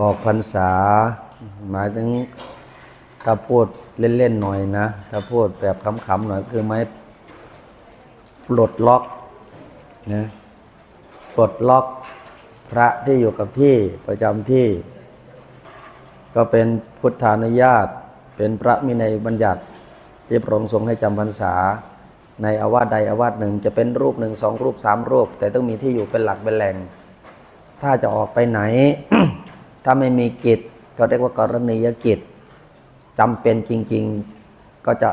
ออกพรรษา หมายถึงถ้าพูดเล่น ๆ หน่อยนะ ถ้าพูดแบบขำๆหน่อยคือไม่ปลดล็อกนะปลดล็อกพระที่อยู่กับที่ประจำที่ ก็เป็นพุทธานุญาต เป็นพระมีในยบัญญัติที่พระองค์ทรงให้จำพรรษา ในอาวาสใดอาวาสหนึ่ง จะเป็นรูปหนึ่งสองรูปสามรูป แต่ต้องมีที่อยู่เป็นหลักเป็นแหล่ง ถ้าจะออกไปไหน ถ้าไม่มีกิจก็เรียกว่ากรณียกิจจำเป็นจริง ๆ ก็จะ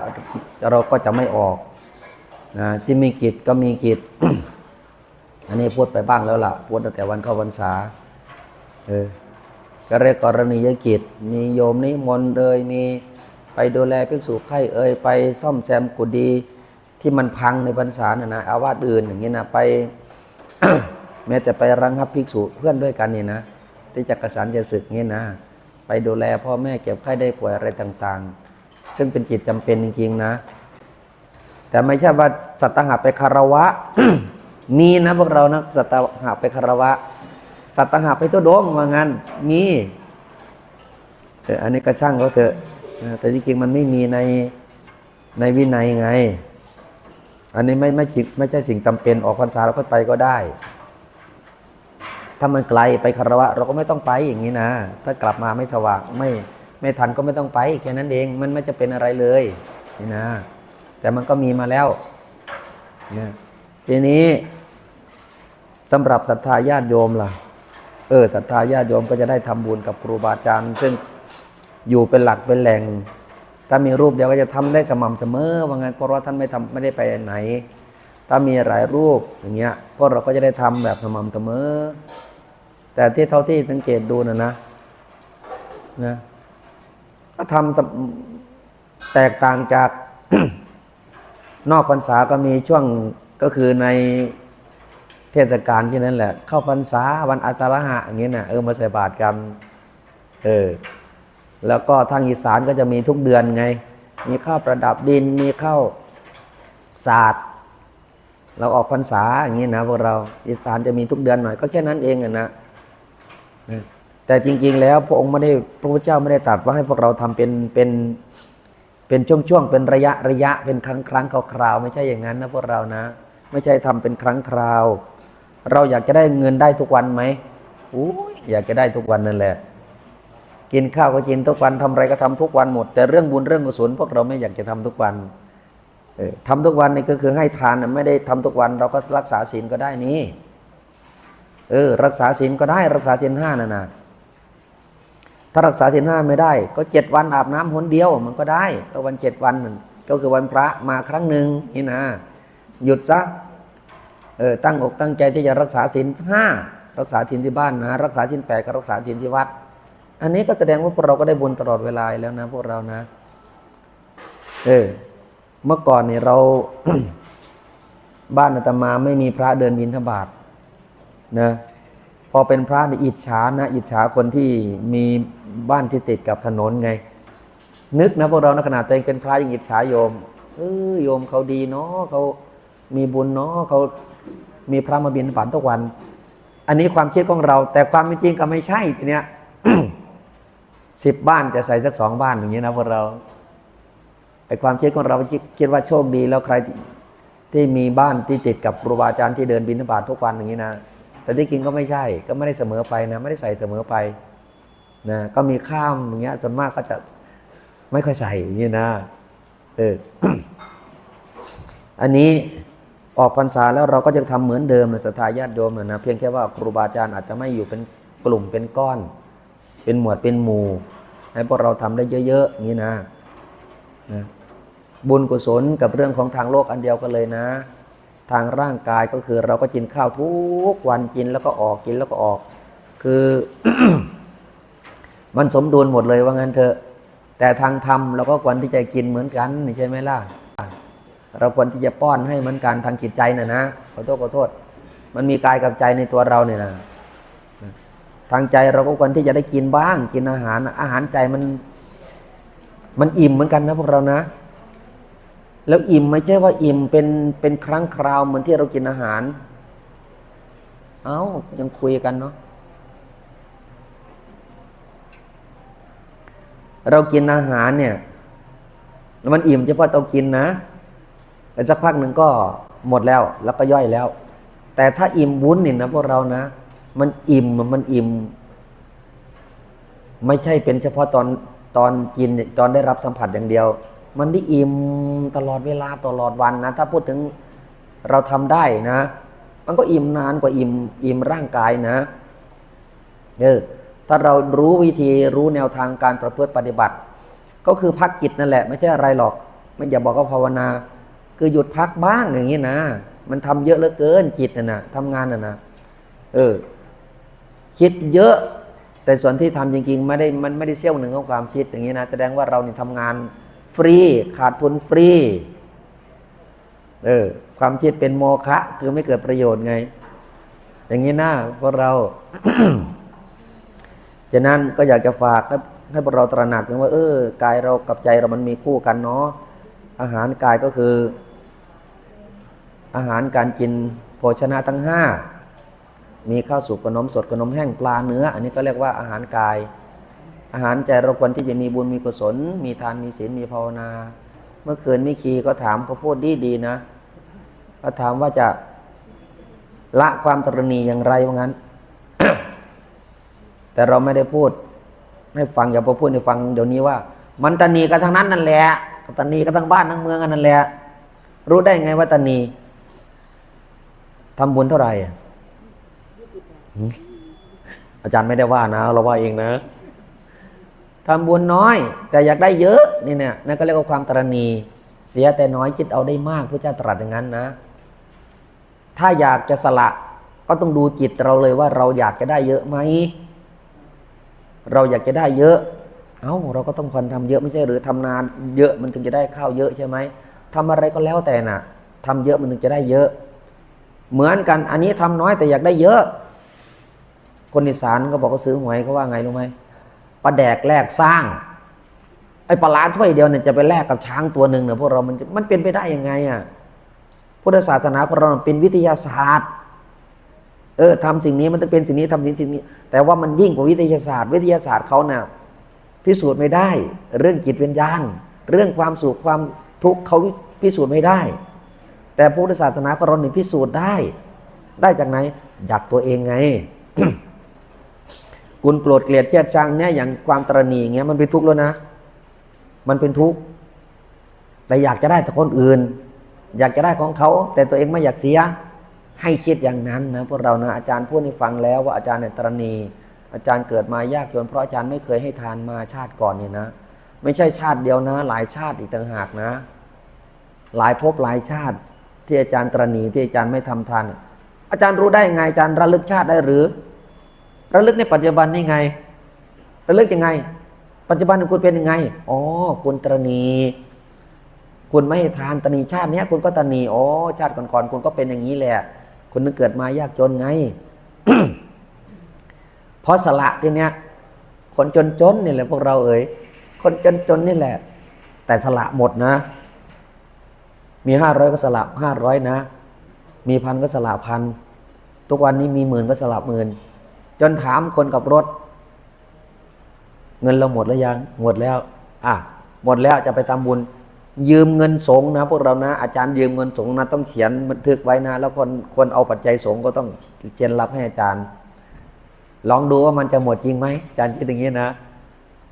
เราก็จะไม่ออกนะที่มีกิจก็มีกิจ อันนี้พูดไปบ้างแล้วล่ะ พูดตั้งแต่วันเข้าพรรษา เออ ก็เรียกกรณียกิจ มีโยมนิมนต์เอ่ยมีไปดูแลภิกษุไข่เอ่ยไปซ่อมแซมกุฏิที่มันพังในพรรษาน่ะนะ อาวาสอื่นอย่างนี้นะไป แม้แต่ไปรังคับภิกษุเพื่อนด้วยกันนี่นะ ที่จะกระสานจะศึกนี่นะ ไปดูแลพ่อแม่เก็บไข้ได้ป่วยอะไรต่างๆ ซึ่งเป็นกิจจำเป็นจริงๆนะ แต่ไม่ใช่ว่าสัตหะไปคารวะ มีนะพวกเรานะสัตหะไปคารวะ สัตหะไปตัวโดงว่างั้นมีเอออันนี้ก็ช่างเขาเถอะแต่จริงๆมันไม่มีในในวินัยไง อันนี้ไม่ไม่ไม่ใช่สิ่งจำเป็นออกพรรษาเราก็ไปก็ได้ ถ้ามันไกลไปคารวะ เราก็ไม่ต้องไปอย่างนี้นะ ถ้ากลับมาไม่สว่างไม่ไม่ทันก็ไม่ต้องไปแค่นั้นเองมันไม่จะเป็นอะไรเลยนี่นะ แต่มันก็มีมาแล้วนะทีนี้สำหรับศรัทธาญาติโยมล่ะ เออศรัทธาญาติโยมก็จะได้ทำบุญกับครูบาอาจารย์ซึ่งอยู่เป็นหลักเป็นแหล่ง ถ้ามีรูปเดียวก็จะทำได้สม่ำเสมอว่างั้นเพราะว่าท่านไม่ทำไม่ได้ไปไหน ถ้ามีหลายรูปอย่างเงี้ยพวกเราก็จะได้ทำแบบสม่ำเสมอ แต่ที่เท่าที่สังเกตดูนะนะนะก็ทำแตกต่างจากนอกพรรษาก็มีช่วงก็คือในเทศกาลที่นั่นแหละ เข้าพรรษาวันอาสาฬหะอย่างนี้นะเออมาใส่บาตรกันเออแล้วก็ทางอีสานก็จะมีทุกเดือนไง มีข้าวประดับดินมีข้าวศาสตร์ เราออกพรรษาอย่างนี้นะพวกเราอีสานจะมีทุกเดือนหน่อยก็แค่นั้นเองอะนะ แต่จริง ๆ แล้วพระองค์ไม่ได้พระพุทธเจ้าไม่ได้ตรัสว่าให้พวกเราทำเป็นเป็นเป็นช่วงๆเป็นระยะระยะเป็นครั้งครั้งคราวๆไม่ใช่อย่างนั้นนะพวกเรานะ ไม่ใช่ทำเป็นครั้งคราว เราอยากจะได้เงินได้ทุกวันไหมอู้ยอยากจะได้ทุกวันนั่นแหละ กินข้าวก็กินทุกวันทำอะไรก็ทำทุกวันหมด แต่เรื่องบุญเรื่องกุศลพวกเราไม่อยากจะทำทุกวันเออทำทุกวันนี่ก็คือให้ทานไม่ได้ทำทุกวัน เราก็รักษาศีลก็ได้นี่ เออ รักษาศีลก็ได้รักษาศีลห้านะนะถ้ารักษาศีลห้าไม่ได้ ก็เจ็ดวันอาบน้ำหนเดียว มันก็ได้ก็วันเจ็ดวันมันก็คือวันพระมาครั้งหนึ่งนี่นะหยุดซะเออตั้งอกตั้งใจที่จะรักษาศีลห้ารักษาศีลที่บ้านนะ รักษาศีลแปดก็รักษาศีลที่วัด อันนี้ก็แสดงว่าพวกเราก็ได้บุญตลอดเวลาแล้วนะพวกเรานะ เออ เมื่อก่อนเนี่ยเรา บ้านอาตมาไม่มีพระเดินบิณฑบาต นะพอเป็นพระในยอิจฉานะอิจฉาคนที่มีบ้านที่ติดกับถนนไง นึกนะพวกเราในขณะตัวเองเป็นพระยังอิจฉาโยมเออโยมเขาดีเนาะเขามีบุญเนาะเขามีพระมาบิณฑบาตทุกวัน อันนี้ความคิดของเรา แต่ความจริงก็ไม่ใช่ทีเนี้ยสิบบ้านจะใส่สักสองบ้านอย่างนี้นะพวกเราไอความคิดของเราคิดคิดว่าโชคดีแล้วใครที่มีบ้านที่ติดกับครูบาอาจารย์ที่เดินบิณฑบาตทุกวันอย่างนี้นะ แต่ที่จริงก็ไม่ใช่ ก็ไม่ได้เสมอไปนะ ไม่ได้ใส่เสมอไปนะก็มีข้ามอย่างเงี้ยส่วนมากก็จะไม่ค่อยใส่อย่างนี้ยนะเอออันนี้ออกพรรษาแล้วเราก็จะทำเหมือนเดิมในสถาญาติโยมนะนะเพียงแค่ว่าครูบาอาจารย์อาจจะไม่อยู่เป็นกลุ่มเป็นก้อน เป็นหมวดเป็นหมู่ ให้พวกเราทำได้เยอะๆอย่างนี้นะนะบุญกุศลกับเรื่องของทางโลกอันเดียวกันเลยนะ ทางร่างกายก็คือเราก็กินข้าวทุกวันกินแล้วก็ออกกินแล้วก็ออก คือมันสมดุลหมดเลยว่างั้นเถอะ แต่ทางธรรมเราก็ควรที่จะกินเหมือนกันใช่ไหมล่ะ เราควรที่จะป้อนให้เหมือนกันทางจิตใจนะนะขอโทษขอโทษ มันมีกายกับใจในตัวเราเนี่ยนะทางใจเราก็ควรที่จะได้กินบ้าง กินอาหารอาหารใจมัน มันอิ่มเหมือนกันนะพวกเรานะ แล้วอิ่มไม่ใช่ว่าอิ่มเป็นเป็นครั้งคราวเหมือนที่เรากินอาหาร เอา้ายังคุยกันเนาะเรากินอาหารเนี่ยมันอิ่มเฉพาะเรากินนะแต่สักพักหนึ่งก็หมดแล้วแล้วก็ย่อยแล้ว แต่ถ้าอิ่มวุ้นเนี่ยนะพวกเรานะ มันอิ่มมันอิ่ม ไม่ใช่เป็นเฉพาะตอนตอนกินตอนได้รับสัมผัสอย่างเดียว มันได้อิ่มตลอดเวลาตลอดวันนะ ถ้าพูดถึงเราทำได้นะ มันก็อิ่มนานกว่าอิ่มอิ่มร่างกายนะเออถ้าเรารู้วิธีรู้แนวทางการประพฤติปฏิบัติ ก็คือพักจิตนั่นแหละ ไม่ใช่อะไรหรอก ไม่อย่าบอกว่าภาวนา คือหยุดพักบ้างอย่างนี้นะ มันทำเยอะเหลือเกินจิตน่ะนะทำงานน่ะนะเออคิดเยอะ แต่ส่วนที่ทำจริงๆไม่ได้มันไม่ได้เสี้ยวหนึ่งของความคิดอย่างนี้นะแสดงว่าเรานี่ทำงาน ฟรี ขาดทุนฟรี เออ ความคิดเป็นโมฆะคือไม่เกิดประโยชน์ไง อย่างนี้นะพวกเราฉะนั้นก็อยากจะฝากให้ให้พวกเราตระหนักถึงว่า เออกายเรากับใจเรามันมีคู่กันเนาะอาหารกายก็คือ อาหารการกินโภชนะทั้งห้ามีข้าวสุกขนมสดขนมแห้งปลาเนื้อ อันนี้ก็เรียกว่าอาหารกาย อาหารใจเราควรที่จะมีบุญมีกุศล มีทานมีศีลมีภาวนา เมื่อคืนมิคีก็ถามเขาพูดดีดีๆนะเขาถามว่าจะละความตรณีอย่างไรว่างั้น แต่เราไม่ได้พูดให้ฟังอย่าไปพูดให้ฟังเดี๋ยวนี้ว่า มันตรณีกันทั้งนั้นนั่นแหละตรณีกันทั้งบ้านทั้งเมืองกันนั่นแหละรู้ได้ไงว่าตรณีทำบุญเท่าไหร่อาจารย์ไม่ได้ว่านะ เราว่าเองนะ ทำบุญน้อย แต่อยากได้เยอะนี่เนี่ยนั่นก็เรียกว่าความตรณีเสียแต่น้อยคิดเอาได้มากพระเจ้าตรัสอย่างนั้นนะ ถ้าอยากจะสละก็ต้องดูจิตเราเลยว่าเราอยากจะได้เยอะไหมเราอยากจะได้เยอะ เอ้าเราก็ต้องควรทำเยอะไม่ใช่หรือทำนานเยอะมันถึงจะได้ข้าวเยอะใช่ไหมทำอะไรก็แล้วแต่น่ะทำเยอะมันถึงจะได้เยอะ เหมือนกันอันนี้ทำน้อยแต่อยากได้เยอะ คนอีสานก็บอกเขาซื้อหวยเขาว่าไงรู้ไหม ปลาแดกแลกสร้างไอ้ปลาล้านถ้วยเดียวเนี่ยจะไปแลกกับช้างตัวหนึ่งเนี่ยพวกเรามันมันเป็นไปได้ยังไงอะพุทธศาสนาของเราเป็นวิทยาศาสตร์ เออทำสิ่งนี้มันต้องเป็นสิ่งนี้ทำสิ่งสิ่งนี้ แต่ว่ามันยิ่งกว่าวิทยาศาสตร์ วิทยาศาสตร์เขาเนี่ยพิสูจน์ไม่ได้ เรื่องจิตวิญญาณ เรื่องความสุขความทุกข์เขาพิสูจน์ไม่ได้ แต่พุทธศาสนาของเราเนี่ยพิสูจน์ได้ ได้จากไหนจากตัวเองไง คุณโกรธเกลียดเกลียดชังเนี่ยอย่างความตรณีอย่างเงี้ยมันเป็นทุกข์แล้วนะ มันเป็นทุกข์แต่อยากจะได้แต่คนอื่น อยากจะได้ของเขา แต่ตัวเองไม่อยากเสีย ให้คิดอย่างนั้นนะพวกเรานะอาจารย์พูดให้ฟังแล้วว่าอาจารย์เนี่ยตรณี อาจารย์เกิดมายากจนเพราะอาจารย์ไม่เคยให้ทานมาชาติก่อนเนี่ยนะ ไม่ใช่ชาติเดียวนะ หลายชาติอีกต่างหากนะ หลายภพหลายชาติที่อาจารย์ตรณีที่อาจารย์ไม่ทำทานอาจารย์รู้ได้ไงอาจารย์ระลึกชาติได้หรือ ระลึกในปัจจุบันนี่ไง ระลึกยังไง ปัจจุบันคุณเป็นยังไง อ๋อ คุณตรณี คุณไม่ให้ทานตรณีชาติเนี้ยคุณก็ตรณีอ๋อชาติก่อนๆคุณก็เป็นอย่างนี้แหละ คุณนึกเกิดมายากจนไง เพราะสละทีเนี้ย คนจนๆนี่แหละพวกเราเอ่ยคนจนๆนี่แหละ แต่สละหมดนะ มีห้าร้อยก็สละห้าร้อยนะ มีพันก็สละพัน ทุกวันนี้มีหมื่นก็สละหมื่น จนถามคนกับรถ เงินเราหมดแล้วยังหมดแล้วอะหมดแล้วจะไปทำบุญ ยืมเงินสงฆ์นะพวกเรานะ อาจารย์ยืมเงินสงฆ์นะต้องเขียนบันทึกไว้นะ แล้วคนคนเอาปัจจัยสงฆ์ก็ต้องเซ็นรับให้อาจารย์ ลองดูว่ามันจะหมดจริงไหมอาจารย์คิดอย่างนี้นะ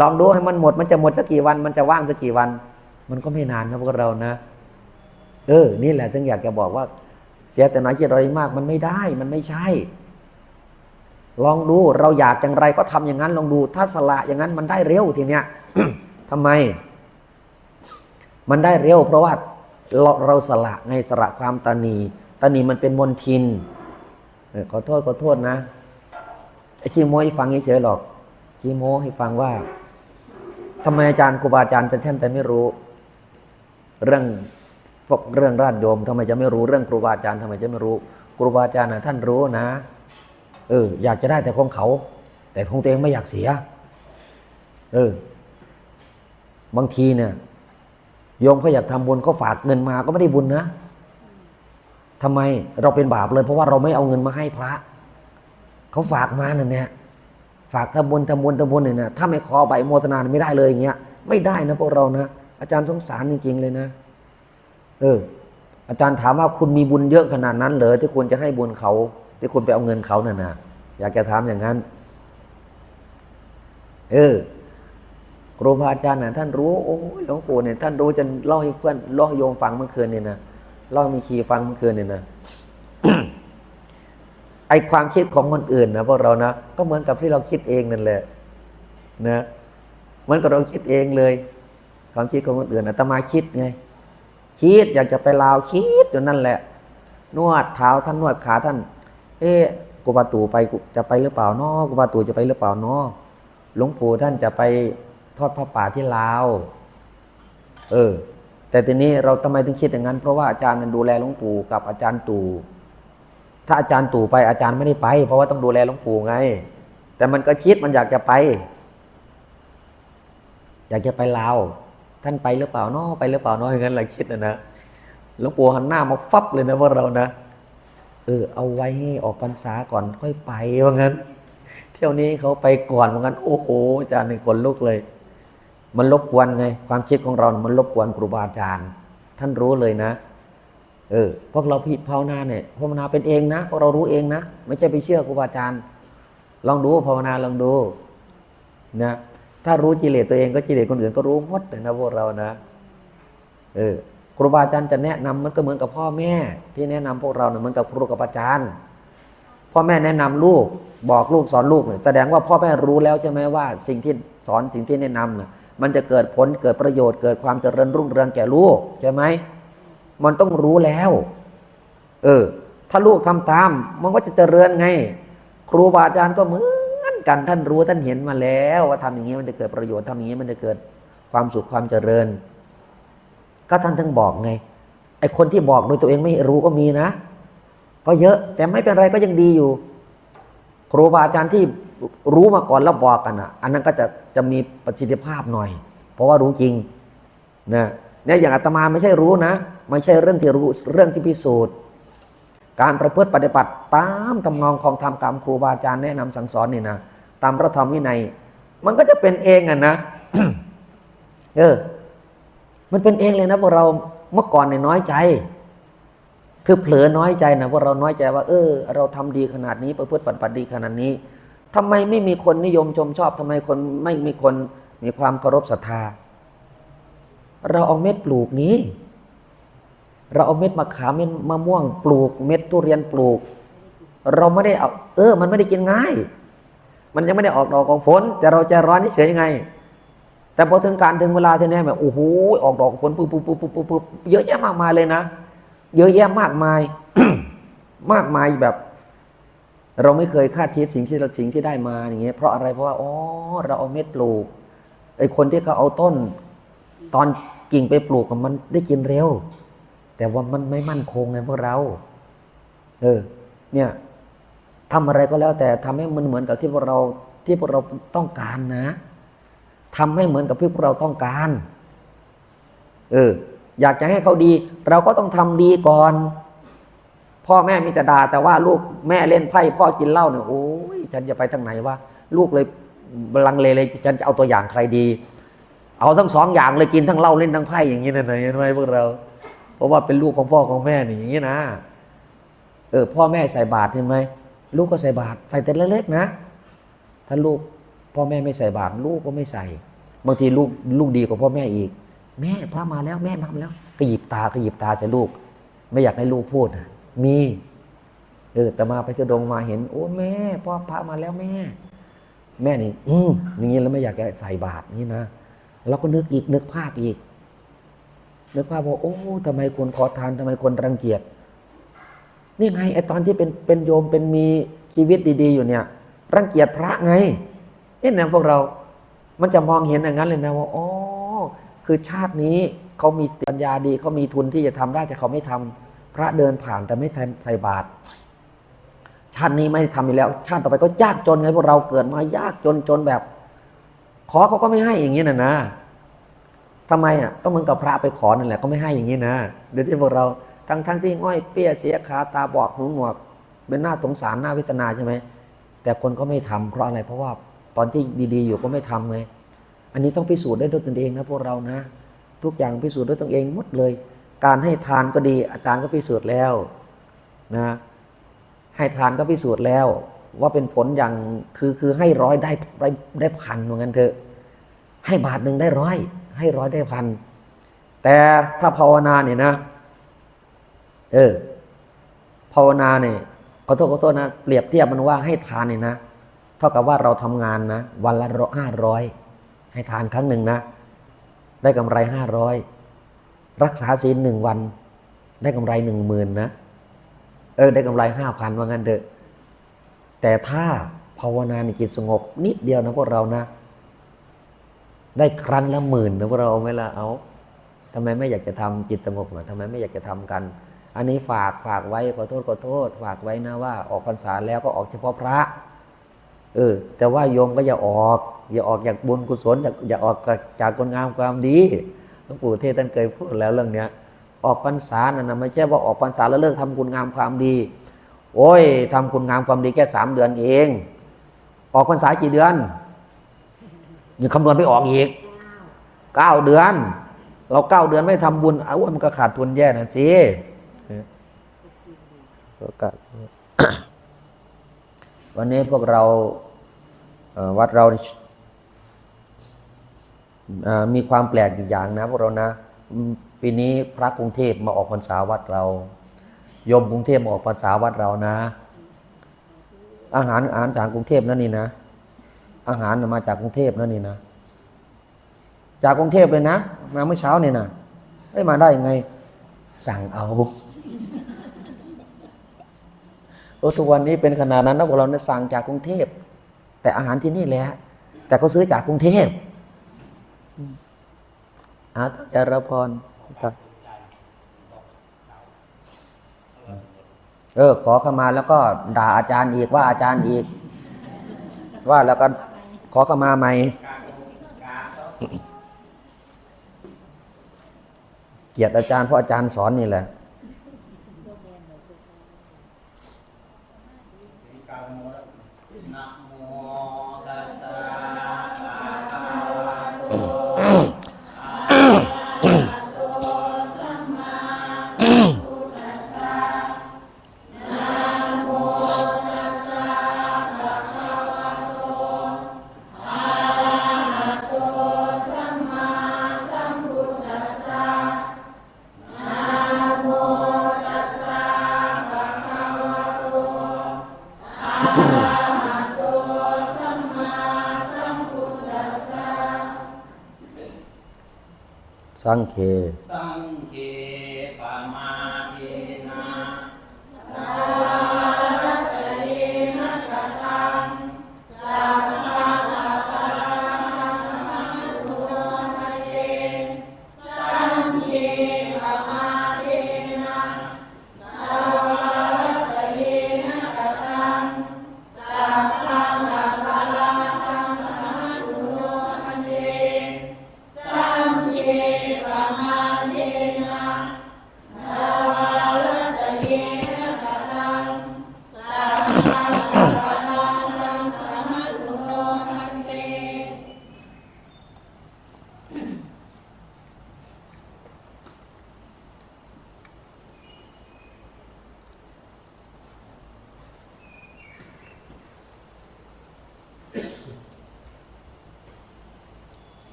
ลองดูให้มันหมดมันจะหมดสักกี่วัน มันจะว่างสักกี่วัน มันก็ไม่นานนะพวกเรานะ เออ นี่แหละถึงอยากจะบอกว่า เสียแต่น้อยคิดร้อยมาก มันไม่ได้มันไม่ใช่ ลองดูเราอยากอย่างไรก็ทำอย่างนั้นลองดู ถ้าสละอย่างนั้นมันได้เร็วทีเนี้ยทำไม มันได้เร็ว เพราะว่าเราเราสละไงสละความตานีตานีมันเป็นมนทินขอโทษขอโทษนะไอ้ขี้โม้ให้ฟังเฉยๆหรอกขี้โม้ให้ฟังว่าทำไมอาจารย์ครูบาอาจารย์จะแทบแต่ไม่รู้ เรื่องพวกเรื่องราชโยมทำไมจะไม่รู้เรื่องครูบาอาจารย์ทำไมจะไม่รู้ ครูบาอาจารย์นะท่านรู้นะ เออ อยากจะได้แต่ของเขา แต่ของตัวเองไม่อยากเสีย เออ บางทีเนี่ยโยมเขาอยากทำบุญเขาฝากเงินมาก็ไม่ได้บุญนะทำไมเราเป็นบาปเลย เพราะว่าเราไม่เอาเงินมาให้พระ เขาฝากมานั่นเนี่ยฝากทำบุญทำบุญทำบุญเนี่ยนะถ้าไม่ขอใบโมทนาไม่ได้เลยอย่างเงี้ย ไม่ได้นะพวกเรานะอาจารย์สงสารจริงๆเลยนะ เออ อาจารย์ถามว่าคุณมีบุญเยอะขนาดนั้นเหรอที่ควรจะให้บุญเขา ที่คุณไปเอาเงินเขาน่ะนะอยากจะถามอย่างนั้น เออครูบาอาจารย์น่ะท่านรู้โอ้หลวงปู่เนี่ยท่านรู้จนเล่าให้เพื่อนเล่าให้โยมฟังเมื่อคืนเนี่ยนะเล่ามีคีฟังเมื่อคืนเนี่ยนะไอความคิดของคนอื่นนะพวกเรานะก็เหมือนกับที่เราคิดเองนั่นแหละ นะเหมือนกับเราคิดเองเลย ความคิดของคนอื่นอาตมาคิดไงคิดอยากจะไปลาวคิดอยู่นั่นแหละ นวดเท้าท่านนวดขาท่าน เอ๊ะกูบาตูไปจะไปหรือเปล่าน้อกูบาตูจะไปหรือเปล่าน้อหลวงปู่ท่านจะไปทอดพระป่าที่ลาวเออ แต่ทีนี้เราทำไมถึงคิดอย่างนั้น เพราะว่าอาจารย์นั้นดูแลหลวงปู่กับอาจารย์ตู่ถ้าอาจารย์ตู่ไปอาจารย์ไม่ได้ไป เพราะว่าต้องดูแลหลวงปู่ไง แต่มันก็คิดมันอยากจะไป อยากจะไปลาวท่านไปหรือเปล่านาะไปหรือเปล่านาะอย่างนั้นแหละคิดนะนะหลวงปู่หันหน้ามาฟับเลยนะว่าเรานะ เออ เอาไว้ให้ออกพรรษาก่อนค่อยไปว่างั้น เที่ยวนี้เขาไปก่อนว่างั้น โอ้โหอาจารย์ในคนลุกเลย มันรบกวนไง ความคิดของเรา มันรบกวนครูบาอาจารย์ ท่านรู้เลยนะ เออพวกเราพิภาวนาเนี่ยภาวนาเป็นเองนะพวกเรารู้เองนะไม่ใช่ไปเชื่อครูบาอาจารย์ ลองดูภาวนาลองดูนะถ้ารู้กิเลสตัวเองก็กิเลสคนอื่นก็รู้หมดเลยนะพวกเรานะ เออ ครูบาอาจารย์จะแนะนำมันก็เหมือนกับพ่อแม่ ที่แนะนำพวกเราเนี่ยเหมือนกับครูกับอาจารย์ พ่อแม่แนะนำลูกบอกลูกสอนลูกเนี่ยแสดงว่าพ่อแม่รู้แล้วใช่ไหมว่า สิ่งที่สอนสิ่งที่แนะนำเนี่ยมันจะเกิดผลเกิดประโยชน์เกิดความเจริญรุ่งเรืองแก่ลูกใช่ไหมมันต้องรู้แล้ว เออ ถ้าลูกทำตาม มันก็จะเจริญไง ครูบาอาจารย์ก็เหมือนกันท่านรู้ท่านเห็นมาแล้ว ว่าทำอย่างนี้มันจะเกิดประโยชน์ทำอย่างนี้มันจะเกิดความสุขความเจริญ ก็ท่านทั้งบอกไงไอคนที่บอกโดยตัวเองไม่รู้ก็มีนะ ก็เยอะแต่ไม่เป็นไรก็ยังดีอยู่ ครูบาอาจารย์ที่รู้มาก่อนแล้วบอกกันอะ อันนั้นก็จะจะมีประสิทธิภาพหน่อย เพราะว่ารู้จริงนะเนี่ยอย่างอาตมาไม่ใช่รู้นะ ไม่ใช่เรื่องที่รู้เรื่องที่พิสูจน์ การประพฤติปฏิบัติตามทำนองของธรรมตามครูบาอาจารย์แนะนำสั่งสอนนี่นะตามพระธรรมวินัย มันก็จะเป็นเองอะนะ เออ มันเป็นเองเลยนะพวกเราเมื่อก่อนเนี่ยน้อยใจ คือเผลอน้อยใจนะว่าเราน้อยใจว่า เออ เราทำดีขนาดนี้ประพฤติปฏิบัติดีขนาดนี้ทำไมไม่มีคนนิยมชมชอบทำไมคนไม่มีคนมีความเคารพศรัทธา เราเอาเม็ดปลูกนี้ เราเอาเม็ดมะขามเม็ดมะม่วงปลูก เม็ดทุเรียนปลูก เราไม่ได้เอา เออ มันไม่ได้กินง่าย มันยังไม่ได้ออกดอกออกผล แต่เราใจร้อนนี่เฉยยังไง แต่พอถึงการถึงเวลาที่นี่แบบโอ้โหออกดอกผลปุ๊บปุ๊บปุ๊บปุ๊บปุ๊บเยอะแยะมากมายเลยนะ เยอะแยะมากมาย มากมายแบบ เราไม่เคยคาดคิดสิ่งที่เราสิ่งที่ได้มาอย่างเงี้ยเพราะอะไรเพราะว่าอ๋อเราเอาเม็ดปลูกไอ้คนที่เขาเอาต้น ตอนกิ่งไปปลูกมันได้กินเร็ว แต่ว่ามันไม่มั่นคงไงพวกเรา เออ เนี่ยทำอะไรก็แล้วแต่ทำให้มันเหมือนกับที่พวกเราที่พวกเราต้องการนะ ทำให้เหมือนกับที่พวกเราต้องการ เออ อยากจะให้เขาดี เราก็ต้องทำดีก่อน พ่อแม่มีแต่ด่าแต่ว่าลูกแม่เล่นไพ่พ่อกินเหล้าเนี่ยโอ้ยฉันจะไปทางไหนวะลูกเลยลังเลเลยฉันจะเอาตัวอย่างใครดี เอาทั้งสองอย่างเลยกินทั้งเหล้าเล่นทั้งไพ่อย่างนี้นะเห็นไหมพวกเรา เพราะว่าเป็นลูกของพ่อของแม่นี่อย่างนี้นะ เออ พ่อแม่ใส่บาตรเห็นไหมลูกก็ใส่บาตรใส่แต่เล็กๆนะถ้าลูก พ่อแม่ไม่ใส่บาตรลูกก็ไม่ใส่ บางทีลูกลูกดีกว่าพ่อแม่อีก แม่พระมาแล้วแม่มาแล้ว ก็หยิบตาก็หยิบตาใส่ลูก ไม่อยากให้ลูกพูดนะมีเออแต่มาไปกระดงมาเห็น โอ้แม่พ่อพระมาแล้วแม่ แม่นี่อืมอย่างนี้แล้วไม่อยากจะใส่บาตรนี่นะเราก็นึกอีกนึกภาพอีกนึกภาพว่าโอ้ทำไมคนขอทานทำไมคนรังเกียจนี่ไงไอตอนที่เป็นเป็นโยมเป็นมีชีวิตดี ๆ อยู่เนี่ย รังเกียจพระไง เนี่ยนะพวกเรา มันจะมองเห็นอย่างนั้นเลยนะว่าอ๋อคือชาตินี้เขามีปัญญาดีเขามีทุนที่จะทำได้แต่เขาไม่ทำพระเดินผ่านแต่ไม่ใส่ใสบาตรชาตินี้ไม่ทำอีกแล้ว ชาติต่อไปก็ยากจนไงพวกเราเกิดมายากจนจนแบบ ขอเขาก็ไม่ให้อย่างนี้นะนะทำไมอะก็เหมือนกับพระไปขอนั่นแหละก็ไม่ให้อย่างนี้นะเดี๋ยวที่พวกเราทั้งทั้งที่ง่อยเปี้ยเสียขาตาบอดหูหนวก เป็นหน้าสงสารหน้าเวทนาใช่ไหมแต่คนก็ไม่ทำเพราะอะไรเพราะว่า ตอนที่ดีๆอยู่ก็ไม่ทำไงอันนี้ต้องพิสูจน์ได้ด้วยตนเองนะพวกเรานะ ทุกอย่างพิสูจน์ด้วยตนเองหมดเลย การให้ทานก็ดี อาจารย์ก็พิสูจน์แล้วนะให้ทานก็พิสูจน์แล้ว ว่าเป็นผลอย่างคือคือให้ร้อยได้ได้ได้พันเหมือนกันเถอะ ให้บาทหนึ่งได้ร้อยให้ร้อยได้พันแต่ถ้าภาวนาเนี่ยนะ เออภาวนาเนี่ยขอโทษขอโทษนะเปรียบเทียบมันว่าให้ทานเนี่ยนะ ท่ากับว่าเราทำงานนะ วันละห้าร้อยให้ทานครั้งหนึ่งนะ ได้กำไรห้าร้อยรักษาศีลหนึ่งวัน ได้กำไรหนึ่งหมื่นนะ เออ ได้กำไรห้าพันว่างั้นเถอะแต่ถ้าภาวนาในจิตสงบ นิดเดียวนะพวกเรานะ ได้ครั้งละหมื่นนะพวกเราเอาไหมล่ะเอาทำไมไม่อยากจะทำจิตสงบล่ะทำไมไม่อยากจะทำกัน อันนี้ฝากฝากไว้ขอโทษขอโทษ ฝากไว้นะว่า ออกพรรษาแล้วก็ออกเฉพาะพระ เออ แต่ว่าโยมก็อย่าออก อย่าออกจากบุญกุศลอย่าอย่าออกจากคนงามความดีหลวงปู่เทศท่านเคยพูดแล้วเรื่องเนี้ย ออกพรรษานั่นนะไม่ใช่ว่าออกพรรษาแล้วเลิกทำคุณงามความดี โอ้ยทำคุณงามความดีแค่สามเดือนเอง ออกพรรษากี่เดือนยังคำนวณไม่ออกอีกเก้าเดือน เราเก้าเดือนไม่ทำบุญเอาวมันก็ขาดทุนแย่นะสิก็ วันนี้พวกเราเวัดเรามีความแปลกอีกอย่างนะพวกเรานะ ปีนี้พระกรุงเทพมาออกพรรษาวัดเราโยมกรุงเทพมาออกพรรษาวัดเรานะ อาหารอาหารจากกรุงเทพนั่นนี่นะ อาหารมาจากกรุงเทพนั่นนี่นะ จากกรุงเทพเลยนะ มาเมื่อเช้าเนี่ยนะได้ยมาได้ยังไง สั่งเอา โอ้ทุกวันนี้เป็นขนาดนั้นนะพวกเราเนี่ยสั่งจากกรุงเทพ แต่อาหารที่นี่แหละ แต่เขาซื้อจากกรุงเทพอาจารย์พรครับเออ ขอเข้ามาแล้วก็ด่าอาจารย์อีกว่าอาจารย์อีก ว่าแล้วก็ขอเข้ามาใหม่เกลียดอาจารย์เพราะอาจารย์สอนนี่แหละ Oh, oh. สังเคสังเค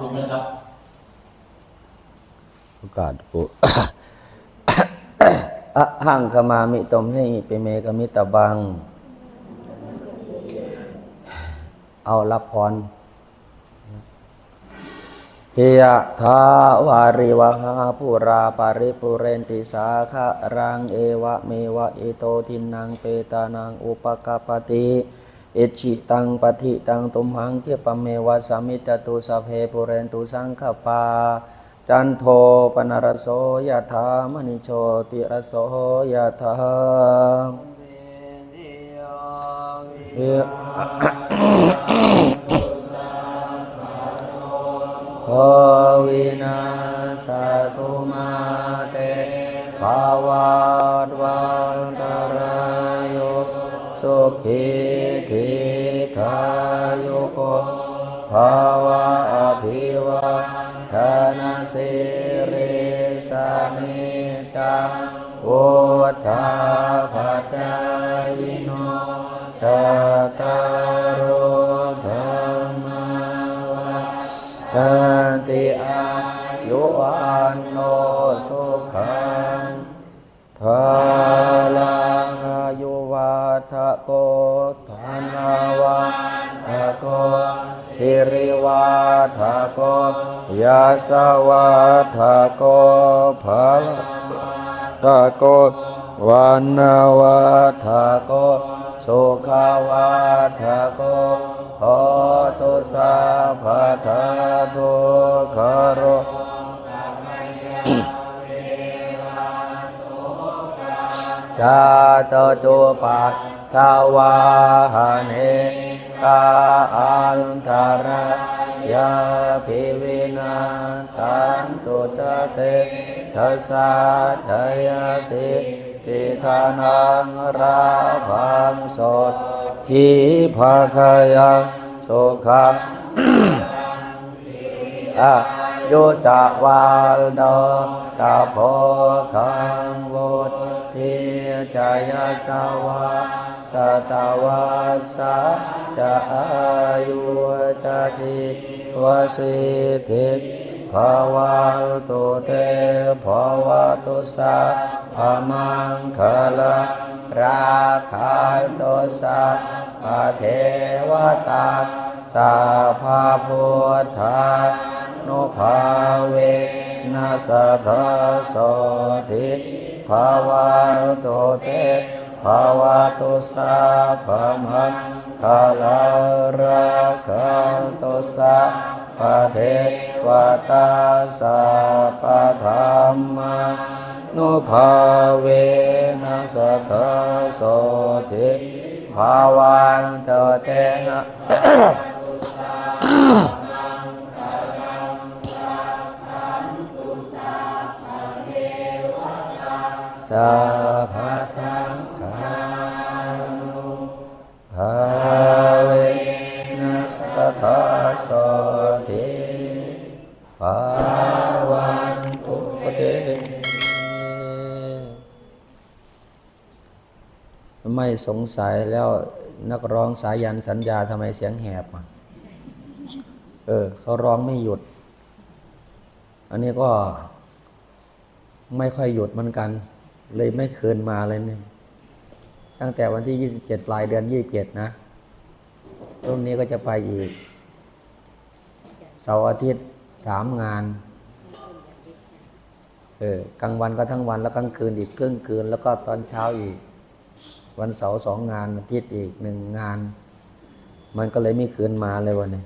ลงเลยครับโอกาสผู้อะหังขมามิตมให้เปเมกมิตะบัง เอารับพรเฮียทาวาริวหาปุราปาริปุเรนติสาคะรังเอวะเมวะอิโตทินังเปตานังอุปกปป เอชิตังปฏิตังตุมหังเทปเมวะสามิตตุสพเพปุเรนตุสังขปา จันโทปนรโสยะธามณิโชติรโสยะธาเย ยุวัฏโกธนาวาทโกสิริวัฏโกยาสวัฏโกภลตโกวันนาวาทโกสุขวัฏโกโหตุสัพพทาทุกขโร ชาตตุปัตตวาหเนกาอันตรายาภิวินาตันตุตเตทัสสะทยาติติทานังราพังโสดขีภาคายังสุขังอา ยุจวาลโดจะโพคังวุฒิจายาสวะสตาวาสาจะอายุจะทิวสิทธิภวะตุเตภวตุสาพมังคละราคันตุสาพเทวตาสาภาพุทธา นุภาเวนัสะทะโสทิภาวะโตเตภาวะตุสาภะมังคาลาระคันตุสาปะเทวตาสาปะธรรมานุภาเวนัสะทะโสทิภาวันโตเตนะ สัพพสังขารุภาเวนัสตถาสทิภาวันตุเตไม่สงสัยแล้วนักร้องสายันสัญญาทำไมเสียงแหบอะเออเขาร้องไม่หยุด อันนี้ก็ไม่ค่อยหยุดเหมือนกัน เลยไม่คืนมาเลยเนี่ยตั้งแต่วันที่27ปลายเดือน27นะรุ่นนี้ก็จะไปอีก เสาร์อาทิตย์สามงาน เออกลางวันก็ทั้งวันแล้วกลางคืนอีกครึ่งคืน แล้วก็ตอนเช้าอีก วันเสาร์สองงานอาทิตย์อีกหนึ่งงาน มันก็เลยไม่คืนมาเลยวันนี้